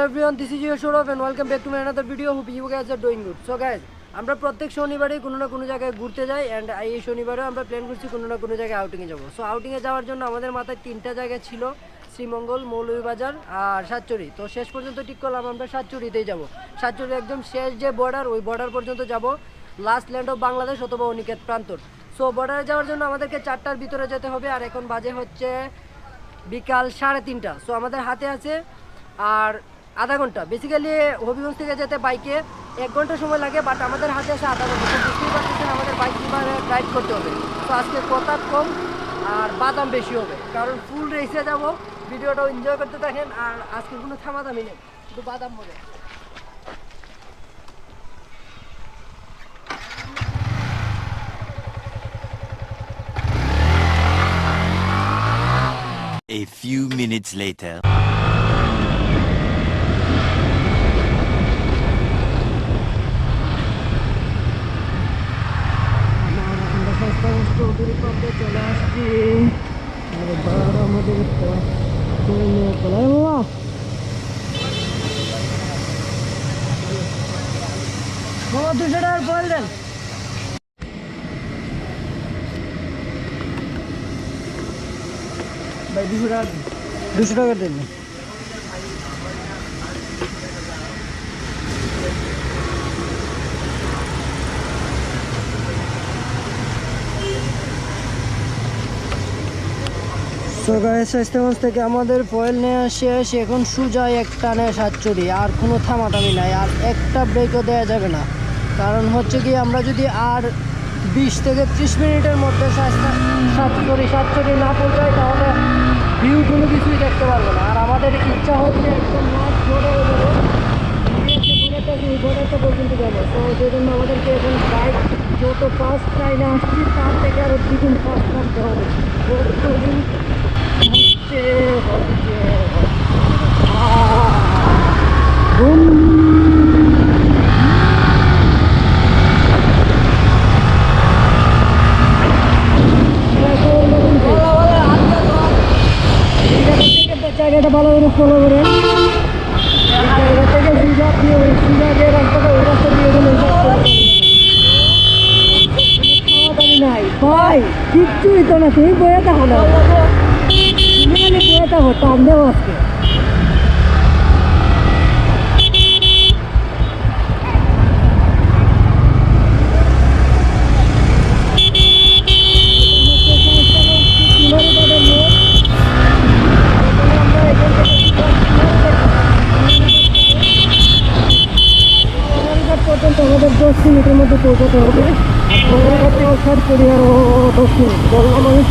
Hello everyone this is your Sourav and welcome back to my another video hope you guys are doing good so guys আমরা প্রত্যেক শনিবারে কোনো না কোনো জায়গায় ঘুরতে যাই অ্যান্ড এই শনিবারেও আমরা প্ল্যান করছি কোনো না কোনো জায়গায় আউটিংয়ে যাব। সো আউটিংয়ে যাওয়ার জন্য আমাদের মাথায় তিনটা জায়গা ছিল, শ্রীমঙ্গল, মৌলভীবাজার আর সাতচুরি। তো শেষ পর্যন্ত ঠিক করলাম, আমরা সাতচুরিতেই যাব। সাতচুরি একদম শেষ যে বর্ডার ওই বর্ডার পর্যন্ত যাব। লাস্ট ল্যান্ড অফ বাংলাদেশ অথবা অনিকেত প্রান্তর। সো বর্ডারে যাওয়ার জন্য আমাদেরকে চারটার ভিতরে যেতে হবে আর এখন বাজে হচ্ছে বিকাল সাড়ে তিনটা। সো আমাদের হাতে আছে আর আধা ঘণ্টা। বেসিক্যালি হবিগঞ্জ থেকে যেতে বাইকে এক ঘণ্টা সময় লাগে বাট আমাদের হাতে আছে আধা ঘণ্টা। বুঝতেই পারতেছেন আমাদের বাইক কীভাবে ড্রাইভ করতে হবে। তো আজকে কথা কম আর বাদাম বেশি হবে। কারণ ফুল রেসে যাব, ভিডিওটাও এনজয় করতে থাকেন, আর আজকে কোনো থামাদামি নেই। শুধু বাদাম হবে। A few minutes later. আমরা স্বাস্থ্য চৌধুরী পাম্পে চলে আসছি এবার আমাদের বাবা বাবা দুশো টাকার বল দেন ভাই দুশো টাকা দুশো টাকা দেন তো গায়ে স্বাস্থ্যগঞ্জ থেকে আমাদের ফয়েল নেওয়া শেষ এখন সুজায় এক টানে সাতচুরি আর কোনো থামাটামি নাই, আর একটা ব্রেকও দেওয়া যাবে না। কারণ হচ্ছে কি, আমরা যদি আর বিশ থেকে ত্রিশ মিনিটের মধ্যে সাতচুরি সাতচুরি না পৌঁছাই, তাহলে ভিউ কোনো কিছুই দেখতে পারব না। আর আমাদের ইচ্ছা হচ্ছে একদম লাস্ট ঘোরে ঘোরাটা পর্যন্ত তো সেই আমাদেরকে এখন বাইক যত ফাস্ট ট্রাইনে আসছি, তার থেকে আরও দ্বিগুণ ফাস্ট থাকতে হবে। জায়গাটা ভালো করে ফলো নাই ভাই কিচ্ছুই তো না তুমি বয়ে থাকো না। বয়ে থাকো টান দেবো আজকে পর্যন্ত আমাদের দশ মিনিটের মধ্যে পৌঁছাতে হবে। সার করি আর দশ মিনিট বললাম আমি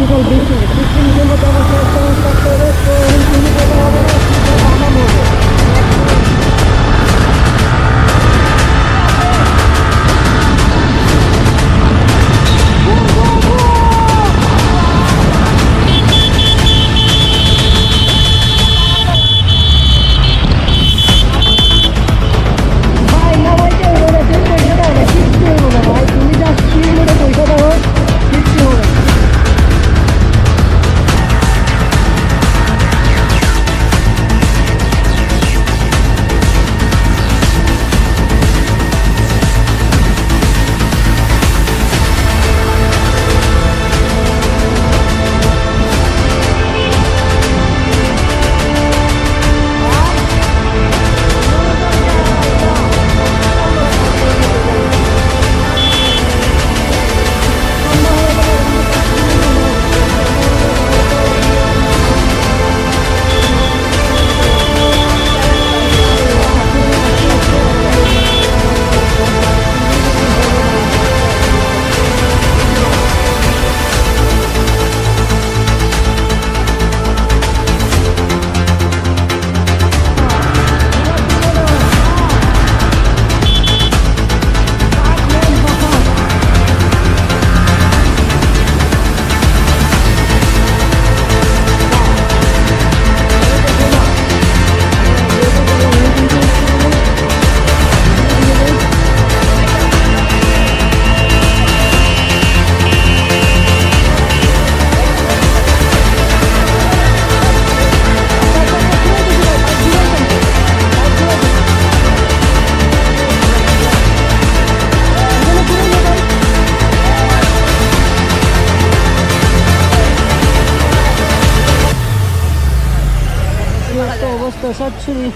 সাতচুরি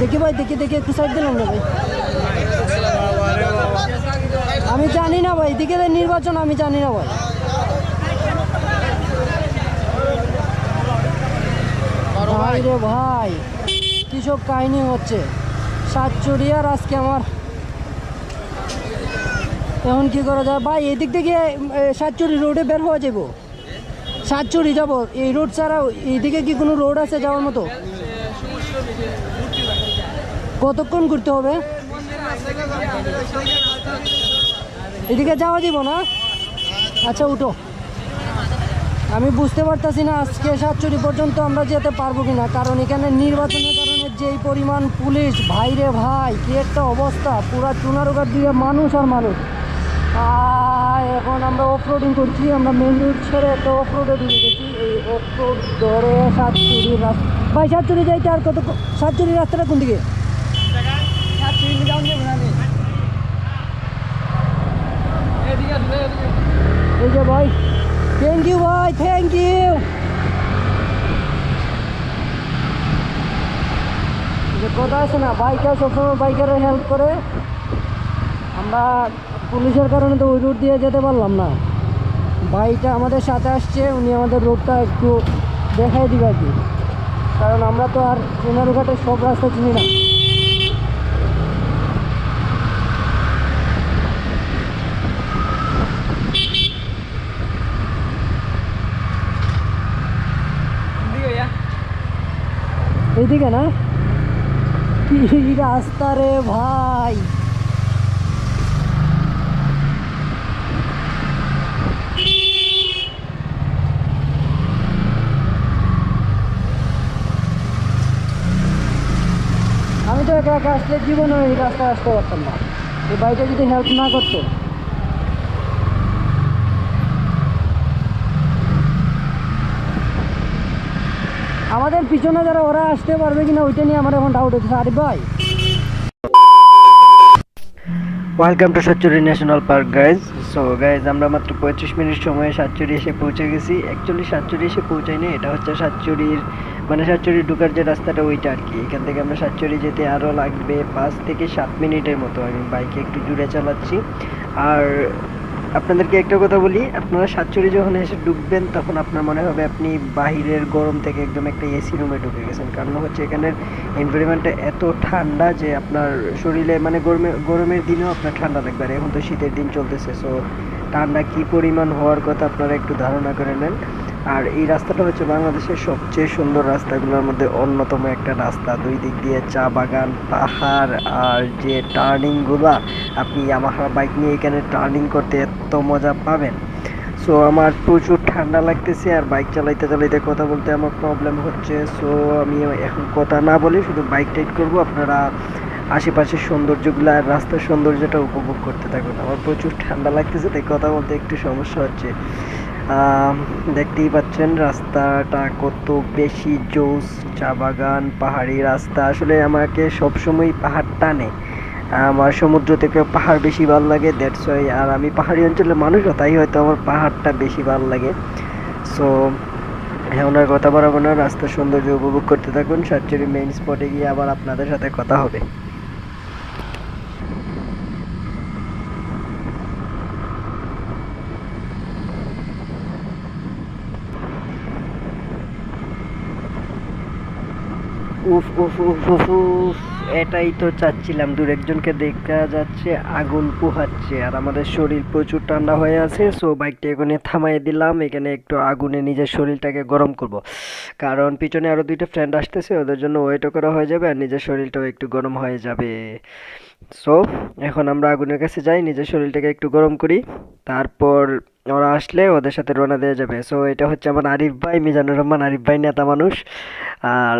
দেখি ভাই, দেখি দেখি, একটু সাইড দিলাম না ভাই আমি জানি না ভাই, এদিকে নির্বাচন, আমি জানি না ভাই। ভাই রে ভাই কিসব কাহিনী হচ্ছে, সাতচুরি আর আজকে আমার। এখন কি করা যায়? ভাই, এদিক থেকে সাতচুরি রোডে বের হওয়া যাব সাতচুরি যাব। এই রোড ছাড়াও এইদিকে কি কোনো রোড আছে যাওয়ার মতো? কতক্ষণ ঘুরতে হবে? এদিকে যাওয়া যাব না? আচ্ছা উঠো। আমি বুঝতে পারতাছি না আজকে সাতচুরি পর্যন্ত আমরা যেতে পারব কিনা, কারণ এখানে নির্বাচনের কারণে যেই পরিমাণ পুলিশ, ভাইরে ভাই, কি একটা অবস্থা, পুরা চুনারুগার দিয়ে মানুষ আর মানুষ। আর এখন আমরা অফ রোডিং করছি, আমরা মেন রোড ছেড়ে একটা অফ রোডে ঢুকে গেছি। এই অফ রোড ধরে সাতচুরি রাস্তা ভাই, সাতচুরি যাইতে আর কত সাতচুরি রাস্তাটা কোন দিকে? এই যে ভাই থ্যাংক ইউ ভাই থ্যাংক ইউ কথা আছে না বাইকার সবসময় বাইকারের হেল্প করে আমরা পুলিশের কারণে তো ওই রুট দিয়ে যেতে পারলাম না। ভাইটা আমাদের সাথে আসছে, উনি আমাদের রোডটা একটু দেখাই দিবে আর কি। কারণ আমরা তো আর সোনারুঘাটের সব রাস্তা চিনি না। এইদিকে না? কি রাস্তা রে ভাই! আমি তো একা একা আসলে জীবনে এই রাস্তায় আসতে পারতাম না। এই বাইকটা যদি হেল্প না করতো। আমাদের পিছনে যারা ওরা আসতে পারবে কিনা ওইটা নিয়ে আমার এখন ডাউট হচ্ছে আরে ভাই welcome to Satchari national park guys so guys আমরা মাত্র পঁয়ত্রিশ মিনিট সময়ে সাতচুরি এসে পৌঁছে গেছি। অ্যাকচুয়ালি সাতচুরি এসে পৌঁছাইনি এটা হচ্ছে সাতচুরির মানে সাতচুরি ঢুকার যে রাস্তাটা, ওইটা আর কি। এখান থেকে আমরা সাতচুরি যেতে আরও লাগবে পাঁচ থেকে সাত মিনিটের মতো। আমি বাইকে একটু জুড়ে চালাচ্ছি। আর আপনাদেরকে একটা কথা বলি, আপনারা সাতচুরি যখন এসে ঢুকবেন, তখন আপনার মনে হবে আপনি বাহিরের গরম থেকে একদম একটা এসি রুমে ঢুকে গেছেন। কারণ হচ্ছে এখানের এনভায়রনমেন্টটা এত ঠান্ডা যে আপনার শরীরে মানে গরমে, গরমের দিনেও আপনার ঠান্ডা লাগবে আর এখন তো শীতের দিন চলতেছে সো ঠান্ডা কি পরিমাণ হওয়ার কথা আপনারা একটু ধারণা করে নেন। আর এই রাস্তাটা হচ্ছে বাংলাদেশের সবচেয়ে সুন্দর রাস্তাগুলোর মধ্যে অন্যতম একটা রাস্তা। দুই দিক দিয়ে চা বাগান, পাহাড় আর যে টার্নিংগুলো আপনি আমার বাইক নিয়ে এখানে টার্নিং করতে এত মজা পাবেন। সো আমার প্রচুর ঠান্ডা লাগতেছে আর বাইক চালাইতে চালাইতে কথা বলতে আমার প্রবলেম হচ্ছে। সো আমি এখন কথা না বলে শুধু বাইক টাইট করব। আপনারা আশেপাশের সৌন্দর্যগুলো আর রাস্তার সৌন্দর্যটা উপভোগ করতে থাকুন। আমার প্রচুর ঠান্ডা লাগতেছে, তাই কথা বলতে একটু সমস্যা হচ্ছে। দেখতেই পাচ্ছেন রাস্তাটা কত বেশি জোস চা বাগান, পাহাড়ি রাস্তা। আসলে আমাকে সবসময় পাহাড় টানে। আমার সমুদ্র থেকে পাহাড় বেশি ভালো লাগে দ্যাটস ওয়াই আর আমি পাহাড়ি অঞ্চলের মানুষও, তাই হয়তো আমার পাহাড়টা বেশি ভালো লাগে। সো হ্যাঁ ওনার কথা বরাবর রাস্তার সৌন্দর্য উপভোগ করতে থাকুন। সাতচুরি মেইন স্পটে গিয়ে আবার আপনাদের সাথে কথা হবে। উফ উফ উফ উফ উফ এটাই তো চাচ্ছিলাম। দূর একজনকে দেখা যাচ্ছে, আগুন পোহাচ্ছে। আর আমাদের শরীর প্রচুর ঠান্ডা হয়ে আছে সো বাইকটা এখানে থামাই দিলাম। এখানে একটু আগুনে নিজের শরীরটাকে গরম করব। কারণ পিছনে আরও দুইটা ফ্রেন্ড আসতেছে, ওদের জন্য ওয়েটও করা হয়ে যাবে, আর নিজের শরীরটাও একটু গরম হয়ে যাবে। সো এখন আমরা আগুনের কাছে যাই, নিজের শরীরটাকে একটু গরম করি। তারপর ওরা আসলে ওদের সাথে রওনা দেওয়া যাবে। সো এটা হচ্ছে আমার আরিফ ভাই, মিজানুর রহমান, আরিফ ভাই, নেতা মানুষ। আর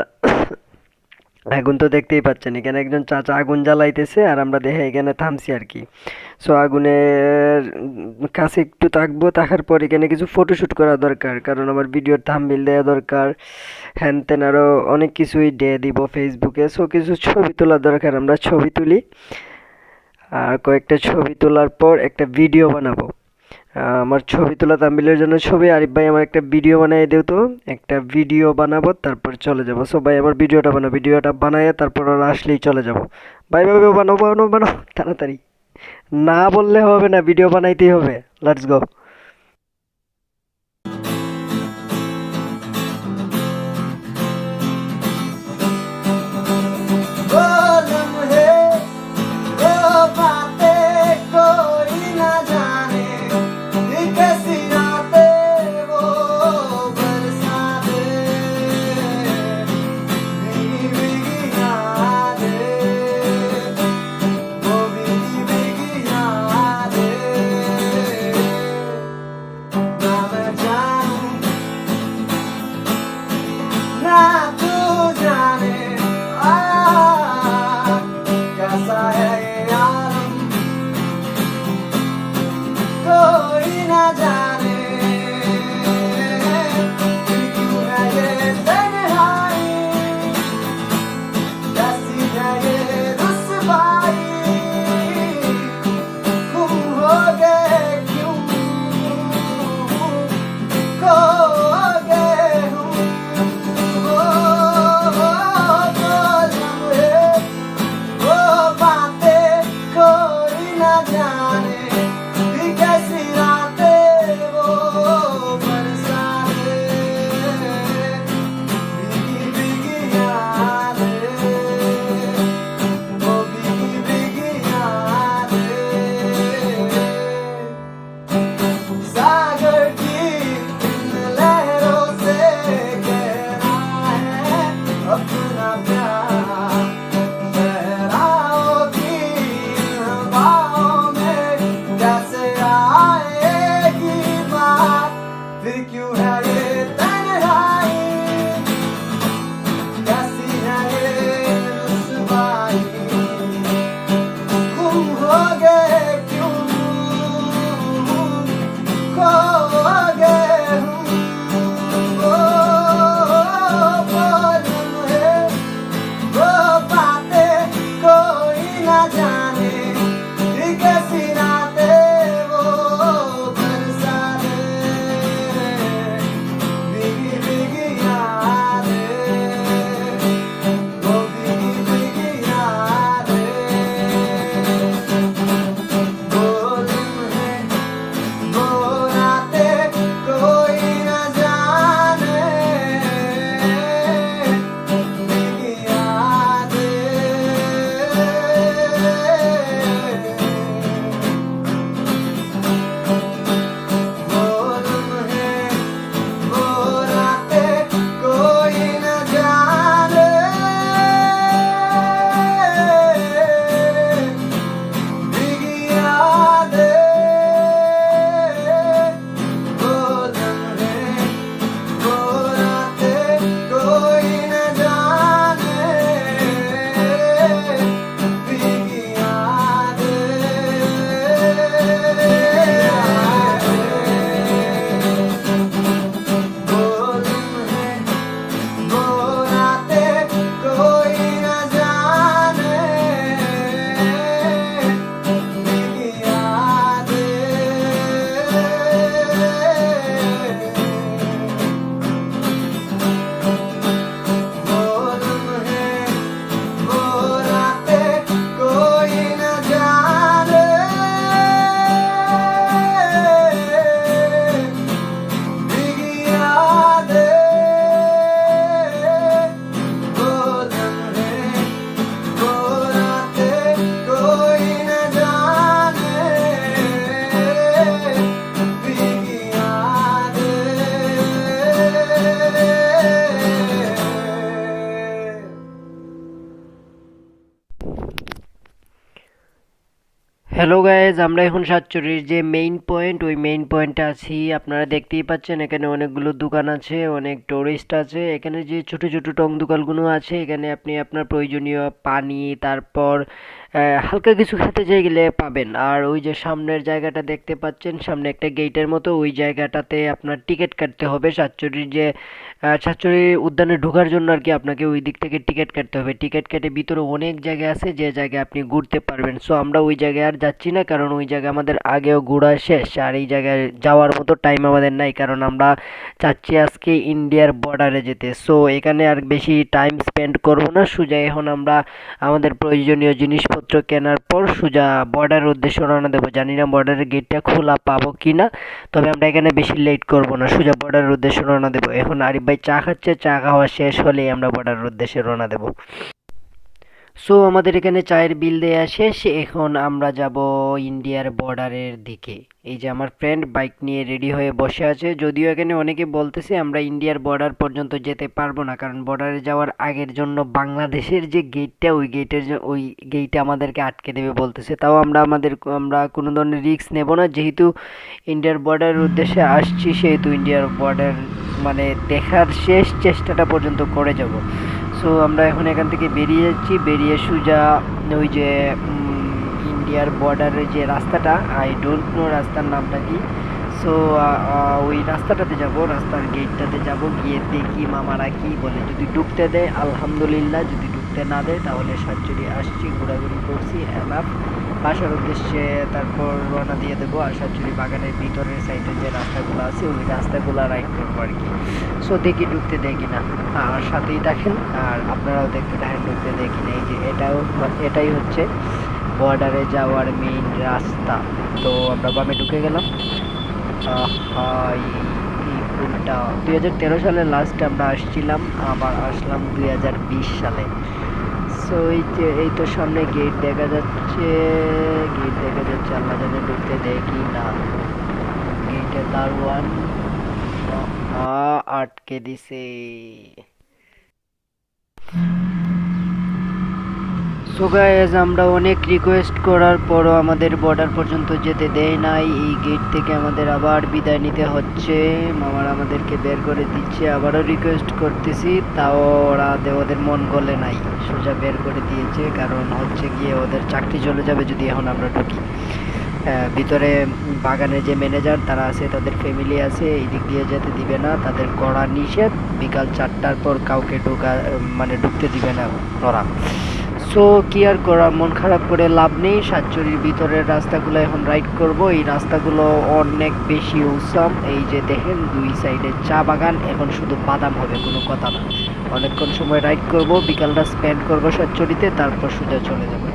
আগুন তো দেখতেই পাচ্ছেন, এখানে একজন চাচা আগুন জ্বালাইতেছে আর আমরা দেখে এখানে থামছি আর কি। সো আগুনের কাছে একটু থাকব, থাকার পর এখানে কিছু ফটোশ্যুট করা দরকার, কারণ আমার ভিডিওর থাম্বনেল দেওয়া দরকার হ্যান ত্যান আরও অনেক কিছুই দিয়ে দিব ফেসবুকে সো কিছু ছবি তোলা দরকার, আমরা ছবি তুলি, আর কয়েকটা ছবি তোলার পর একটা ভিডিও বানাবো। আমার ছবি তোলা তাম্বিলের জন্য ছবি। আরিফ ভাই, আমার একটা ভিডিও বানিয়ে দিও তো। একটা ভিডিও বানাবো, তারপর চলে যাব। সো ভাই, আমার ভিডিওটা বানাবো ভিডিওটা বানাই তারপর ওরা আসলেই চলে যাব। ভাই ভাই বানাবো বানাবো তাড়াতাড়ি। না বললে হবে না ভিডিও বানাইতেই হবে। Let's go nada. Hello guys আমরা এখন সাতচল্লিশ, যে মেইন পয়েন্ট ওই মেইন পয়েন্টে আছি। আপনারা দেখতেই পাচ্ছেন, এখানে অনেকগুলো দোকান আছে, অনেক টুরিস্ট আছে। এখানে যে ছোট ছোট টং দোকানগুলো আছে, এখানে আপনি আপনার প্রয়োজনীয় পানি, তারপর হালকা কিছু খেতে চাই গেলে পাবেন। আর ওই যে সামনের জায়গাটা দেখতে পাচ্ছেন, সামনে একটা গেটের মতো, ওই জায়গাটাতে আপনার টিকিট কাটতে হবে। সাতচুরির যে সাতচুরি উদ্যানে ঢোকার জন্য আর কি আপনাকে ওই দিক থেকে টিকিট কাটতে হবে। টিকিট কেটে ভিতরে অনেক জায়গা আছে, যে জায়গায় আপনি ঘুরতে পারবেন। সো আমরা ওই জায়গায় আর যাচ্ছি না, কারণ ওই জায়গায় আমাদের আগেও ঘোরা শেষ। আর এই জায়গায় যাওয়ার মতো টাইম আমাদের নাই, কারণ আমরা চাচ্ছি আজকে ইন্ডিয়ার বর্ডারে যেতে। সো এখানে আর বেশি টাইম স্পেন্ড করব না। সোজা এখন আমরা আমাদের প্রয়োজনীয় জিনিসপত্র কেনার পর সোজা বর্ডারের উদ্দেশ্যে রওনা দেবো। জানি না বর্ডারের গেটটা খোলা পাবো কি না তবে আমরা এখানে বেশি লেট করব না। সোজা বর্ডারের উদ্দেশ্যে রওনা দেবো। এখন আরিফ ভাই চা খাচ্ছে, চা খাওয়া শেষ হলেই আমরা বর্ডারের উদ্দেশ্যে রওনা দেবো। সো আমাদের এখানে চায়ের বিল দেয়া শেষ। এখন আমরা যাব ইন্ডিয়ার বর্ডারের দিকে। এই যে আমার ফ্রেন্ড বাইক নিয়ে রেডি হয়ে বসে আছে। যদিও এখানে অনেকে বলতেছে আমরা ইন্ডিয়ার বর্ডার পর্যন্ত যেতে পারব না, কারণ বর্ডারে যাওয়ার আগের জন্য বাংলাদেশের যে গেটটা ওই গেটের ওই গেটে আমাদেরকে আটকে দেবে বলতেছে। তাও আমরা আমাদের, আমরা কোনো ধরনের রিস্ক নেব না। যেহেতু ইন্ডিয়ার বর্ডারের উদ্দেশ্যে আসছি, সেহেতু ইন্ডিয়ার বর্ডার মানে দেখার শেষ চেষ্টাটা পর্যন্ত করে যাব। সো আমরা এখন এখান থেকে বেরিয়ে যাচ্ছি। বেরিয়ে সোজা ওই যে ইন্ডিয়ার বর্ডারের যে রাস্তাটা আই ডোন্ট নো রাস্তার নামটা কি। সো ওই রাস্তাটাতে যাব, রাস্তার গেটটাতে যাব। গিয়ে দেখি মামারা কি বলে। যদি ডুবতে দেয়, আলহামদুলিল্লাহ। যদি ডুবতে না দেয়, তাহলে সাতচুরি আসছি, ঘোরাঘুরি করছি এনাফ বাসার উদ্দেশ্যে তারপর রওনা দিয়ে দেবো আর সাতচুরি বাগানের ভিতরের সাইডে যে রাস্তাগুলো আছে, ওই রাস্তাগুলো রাইড করব আর কি। সো দেখি ঢুকতে দেয় কিনা আর সাথেই দেখেন আর আপনারাও দেখতে থাকেন ঢুকতে দেয় কিনা এই যে এটাও এটাই হচ্ছে বর্ডারে যাওয়ার মেইন রাস্তা। তো আমরা বামে ঢুকে গেলাম। দুই হাজার তেরো সালে লাস্ট আমরা আসছিলাম, আবার আসলাম দুই হাজার বিশ সালে। সো এই যে, এই তো সামনে গেট দেখা যাচ্ছে। গেট দেখা যাচ্ছে আল্লাহ জানে ঢুকতে দেয় কি না গেটে দারোয়ান আটকে দিছে। সো আমরা অনেক রিকোয়েস্ট করার পরও আমাদের বর্ডার পর্যন্ত যেতে দেয় নাই। এই গেট থেকে আমাদের আবার বিদায় নিতে হচ্ছে। মামারা আমাদেরকে বের করে দিচ্ছে। আবারও রিকোয়েস্ট করতেছি, তাও ওরা ওদের মন গলে নাই। সোজা বের করে দিয়েছে, কারণ হচ্ছে গিয়ে ওদের চাকরি চলে যাবে যদি এখন আমরা ঢুকি। ভিতরে বাগানের যে ম্যানেজার তারা আছে, তাদের ফ্যামিলি আছে, এই দিক দিয়ে যেতে দিবে না। তাদের কড়া নিষেধ। বিকাল চারটার পর কাউকে ঢোকা মানে ঢুকতে দিবে না ওরা। সো কি আর করা মন খারাপ করে লাভ নেই সাতচুরির ভিতরের রাস্তাগুলো এখন রাইড করব। এই রাস্তাগুলো অনেক বেশি উৎসম এই যে দেখেন, দুই সাইডে চা বাগান, এখন শুধু বাদাম হবে, কোনো কথা না। অনেকক্ষণ সময় রাইড করব, বিকালটা স্পেন্ড করব সাতচুরিতে তারপর সোজা চলে যাব।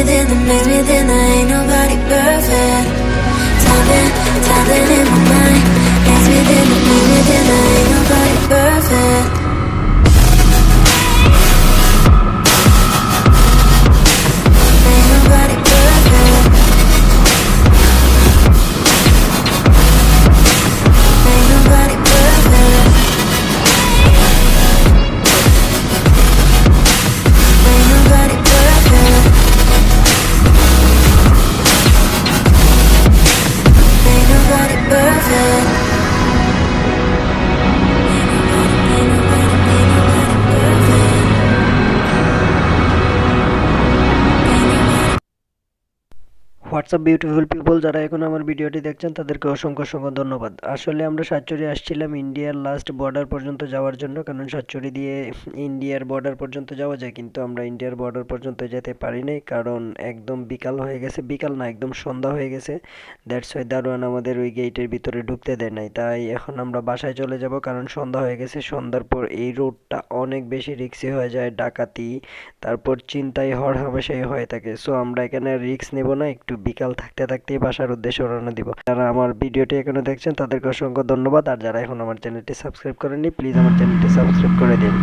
within the maze within the ain't nobody perfect. Diving, diving in my mind. Maze within the maze within the ain't nobody perfect. What's up beautiful people যারা এখন আমার ভিডিওটি দেখছেন, তাদেরকে অসংখ্য অসংখ্য ধন্যবাদ। আসলে আমরা সাতচুরি আসছিলাম ইন্ডিয়ার লাস্ট বর্ডার পর্যন্ত যাওয়ার জন্য, কারণ সাতচুরি দিয়ে ইন্ডিয়ার বর্ডার পর্যন্ত যাওয়া যায়, কিন্তু আমরা ইন্ডিয়ার বর্ডার পর্যন্ত যেতে পারি নাই, কারণ একদম বিকাল হয়ে গেছে। বিকাল না, একদম সন্ধ্যা হয়ে গেছে। দ্যাটস ওয়াই দারোয়ান আমাদের ওই গেটের ভিতরে ঢুকতে দেয় নাই। তাই এখন আমরা বাসায় চলে যাব, কারণ সন্ধ্যা হয়ে গেছে। সন্ধ্যার পর এই রোডটা অনেক বেশি রিক্সি হয়ে যায়, ডাকাতি, তারপর চিন্তাই হর হামেশাই হয়ে থাকে। সো আমরা এখানে রিক্স নেব না, একটু বিকাল থাকতে থাকতেই বাসার উদ্দেশ্যে রওনা দিব। যারা আমার ভিডিওটি এখনও দেখছেন, তাদেরকে অসংখ্য ধন্যবাদ। আর যারা এখন আমার চ্যানেলটি সাবস্ক্রাইব করেননি প্লিজ আমার চ্যানেলটি সাবস্ক্রাইব করে দিন।